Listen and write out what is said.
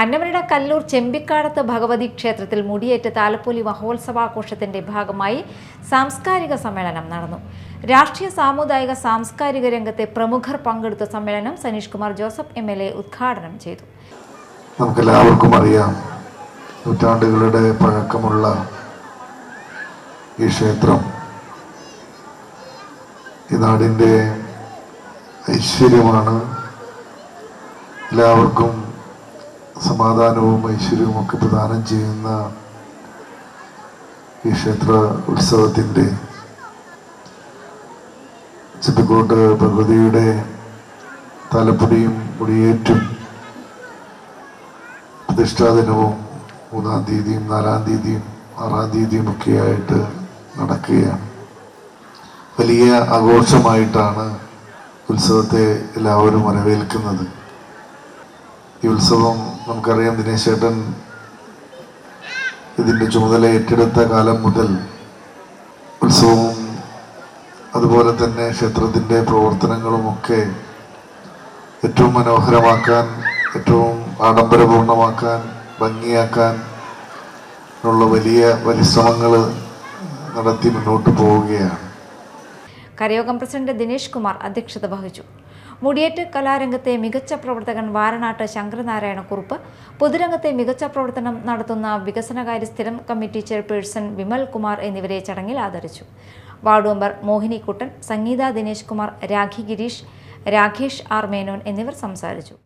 അന്നമനയുടെ കല്ലൂർ ചെമ്പിക്കാടത്ത് ഭഗവതി ക്ഷേത്രത്തിൽ മുടിയേറ്റ് താലപ്പൊലി മഹോത്സവാഘോഷത്തിന്റെ ഭാഗമായി സാംസ്കാരിക സമ്മേളനം നടന്നു. രാഷ്ട്രീയ സാമുദായിക സാംസ്കാരിക രംഗത്തെ പ്രമുഖർ പങ്കെടുത്ത സമ്മേളനം Saneesh Kumar Joseph M L A ഉദ്ഘാടനം ചെയ്തു. നമുക്കെല്ലാവർക്കും അറിയാം നൂറ്റാണ്ടുകളുടെ പഴക്കമുള്ള ഈ ക്ഷേത്രം. ഈ നാടിന്റെ ഐശ്വര്യമാണ്. എല്ലാവർക്കും സമാധാനവും ഐശ്വര്യവും ഒക്കെ പ്രദാനം ചെയ്യുന്ന ഈ ക്ഷേത്ര ഉത്സവത്തിന്റെ ചിത്തക്കോട്ട് ഭഗവതിയുടെ തലപ്പൊടിയും മുടിയേറ്റും പ്രതിഷ്ഠാ ദിനവും മൂന്നാം തീയതിയും നാലാം തീയതിയും ആറാം തീയതിയും ഒക്കെയായിട്ട് നടക്കുകയാണ്. വലിയ ആഘോഷമായിട്ടാണ് ഉത്സവത്തെ എല്ലാവരും വരവേൽക്കുന്നത്. ഈ ഉത്സവം നമുക്കറിയാം ദിനേശേട്ടൻ ഇതിന്റെ ചുമതല ഏറ്റെടുത്ത കാലം മുതൽ ഉത്സവവും അതുപോലെ തന്നെ ക്ഷേത്രത്തിന്റെ പ്രവർത്തനങ്ങളുമൊക്കെ ഏറ്റവും മനോഹരമാക്കാൻ ഏറ്റവും ആഡംബരപൂർണമാക്കാൻ ഭംഗിയാക്കാൻ ഉള്ള വലിയ പരിശ്രമങ്ങൾ നടത്തി മുന്നോട്ട് പോവുകയാണ്. കരയോഗം പ്രസിഡന്റ് ദിനേഷ് കുമാർ അധ്യക്ഷത വഹിച്ചു. മുടിയേറ്റ് കലാരംഗത്തെ മികച്ച പ്രവർത്തകൻ വാരണാട്ട് ശങ്കരനാരായണ കുറുപ്പ് പൊതുരംഗത്തെ മികച്ച പ്രവർത്തനം നടത്തുന്ന വികസനകാര്യ സ്ഥിരം കമ്മിറ്റി ചെയർപേഴ്സൺ വിമൽ കുമാർ എന്നിവരെ ചടങ്ങിൽ ആദരിച്ചു. Ward member Mohinikuttan Sangeetha Dinesh Kumar Rakhi Gireesh Rakhesh R Menon എന്നിവർ സംസാരിച്ചു.